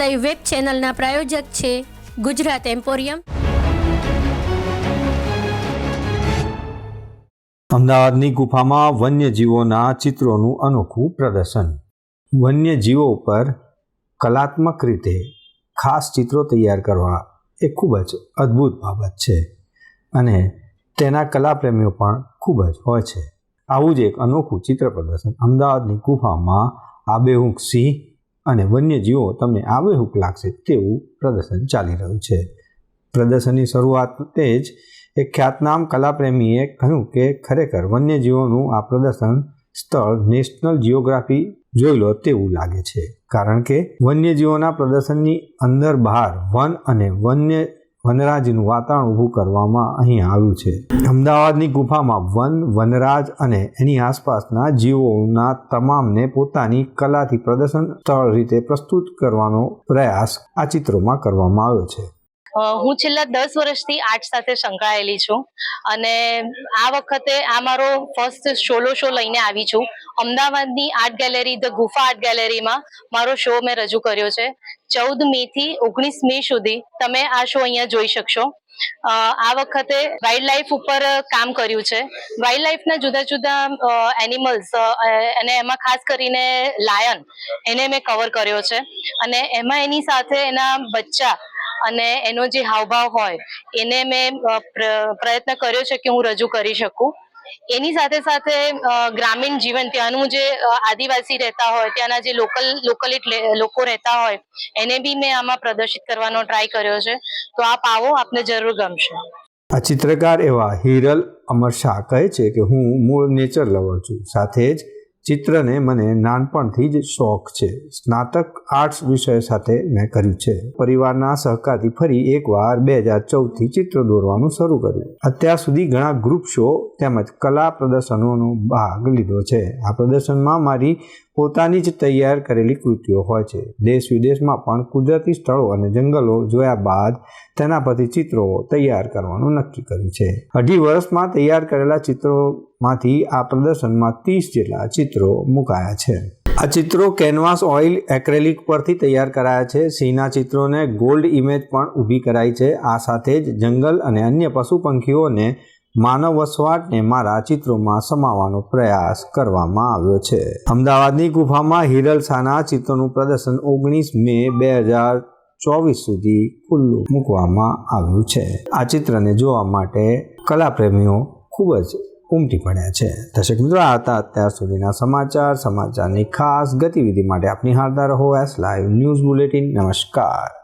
Live web ચેનલના પ્રાયોજક છે Gujarat emporium અમદાવાદની ગુફામાં વન્યજીવોના ચિત્રોનું અનોખું પ્રદર્શન. વન્યજીવો પર કલાત્મક રીતે ખાસ ચિત્રો તૈયાર કરવા એ ખૂબ જ અદ્ભુત બાબત છે અને તેના કલાપ્રેમીઓ પણ ખૂબ જ હોય છે. આવું જ એક અનોખું ચિત્ર પ્રદર્શન અમદાવાદની ગુફામાં આબેહુંક સિંહ અને વન્યજીવો તમને આબેહૂક લાગશે તેવું પ્રદર્શન ચાલી રહ્યું છે. પ્રદર્શનની શરૂઆતે જ એક ખ્યાતનામ કલાપ્રેમીએ કહ્યું કે ખરેખર વન્યજીવોનું આ પ્રદર્શન સ્થળ નેશનલ જિયોગ્રાફી જોઈ લો તેવું લાગે છે. કારણ કે વન્યજીવોના પ્રદર્શનની અંદર બહાર વન અને વન્ય વનરાજનું વાતાવરણ ઊભું કરવામાં અહીં આવ્યું છે. અમદાવાદની ગુફામાં વન, વનરાજ અને એની આસપાસના જીવોના તમામને પોતાની કલાથી પ્રદર્શન સ્થળ રીતે પ્રસ્તુત કરવાનો પ્રયાસ આ ચિત્રોમાં કરવામાં આવ્યો છે. હું છેલ્લા દસ વર્ષથી આર્ટ સાથે સંકળાયેલી છું અને આ વખતે આ મારો ફર્સ્ટ સોલો શો લઈને આવી છું. અમદાવાદની art gallery, the Gufa art ગેલેરીમાં મારો શો મેં રજૂ કર્યો છે. ચૌદ મે થી ઓગણીસ મે સુધી તમે આ શો અહીંયા જોઈ શકશો. આ વખતે વાઇલ્ડ લાઈફ ઉપર કામ કર્યું છે. વાઇલ્ડ લાઈફના જુદા જુદા એનિમલ્સ અને એમાં ખાસ કરીને લાયન એને મેં કવર કર્યો છે. અને એમાં એની સાથે એના બચ્ચા અને એનો જે હાવભાવ હોય, એને મેં પ્ર- પ્રયત્ન કર્યો છે કે હું રજૂ કરી શકું. એની સાથે સાથે ગ્રામીણ જીવન, ત્યાંનું જે આદિવાસી રહેતા હોય, ત્યાંના જે લોકલ, લોકલી લોકો રહેતા હોય, એને બી મેં આમાં પ્રદર્શિત કરવાનો ટ્રાય કર્યો છે. તો આપ આવો, આપને જરૂર ગમશે. આ ચિત્રકાર એવા હિરલ અમર શાહ કહે છે કે હું મૂળ નેચર લવર છું. સાથે જ ચિત્રને મને નાનપણથી જ શોખ છે. સ્નાતક આર્ટ્સ વિષય સાથે મેં કર્યું છે. પરિવારના સહકારથી ફરી એકવાર બે હજાર ચૌદથી ચિત્ર દોરવાનું શરૂ કર્યું. અત્યાર સુધી ઘણા ગ્રુપ શો તેમજ કલા પ્રદર્શનોનો ભાગ લીધો છે. આ પ્રદર્શનમાં મારી પોતાની જ તૈયાર કરેલી કૃતિઓ હોય છે. દેશ વિદેશમાં પણ કુદરતી સ્થળો અને જંગલો જોયા બાદ તેના પરથી ચિત્રો તૈયાર કરવાનું નક્કી કર્યું છે. અઢી વર્ષમાં તૈયાર કરેલા ચિત્રોમાંથી આ પ્રદર્શનમાં ત્રીસ જેટલા ચિત્રો મુકાયા છે. આ ચિત્રો કેનવાસ ઓઇલ એક્રેલિક પરથી તૈયાર કરાયા છે. સિંહના ચિત્રોને ગોલ્ડ ઇમેજ પણ ઊભી કરાઈ છે. આ સાથે જ જંગલ અને અન્ય પશુ પંખીઓને માનવ વસવાટને મારા ચિત્રોમાં સમાવવાનો પ્રયાસ કરવામાં આવ્યો છે. અમદાવાદની ગુફામાં હિરલ શાહના ચિત્રોનું પ્રદર્શન ઓગણીસ મે બે હજાર ચોવીસ સુધી ખુલ્લું મૂકવામાં આવ્યું છે. આ ચિત્રને જોવા માટે કલાપ્રેમીઓ ખૂબ જ ઉમટી પડ્યા છે. દર્શક મિત્રો, આ હતા અત્યાર સુધીના સમાચાર. સમાચારની ખાસ ગતિવિધિ માટે આપની હારદાર રહો એસ લાઈવ ન્યૂઝ બુલેટિન. નમસ્કાર.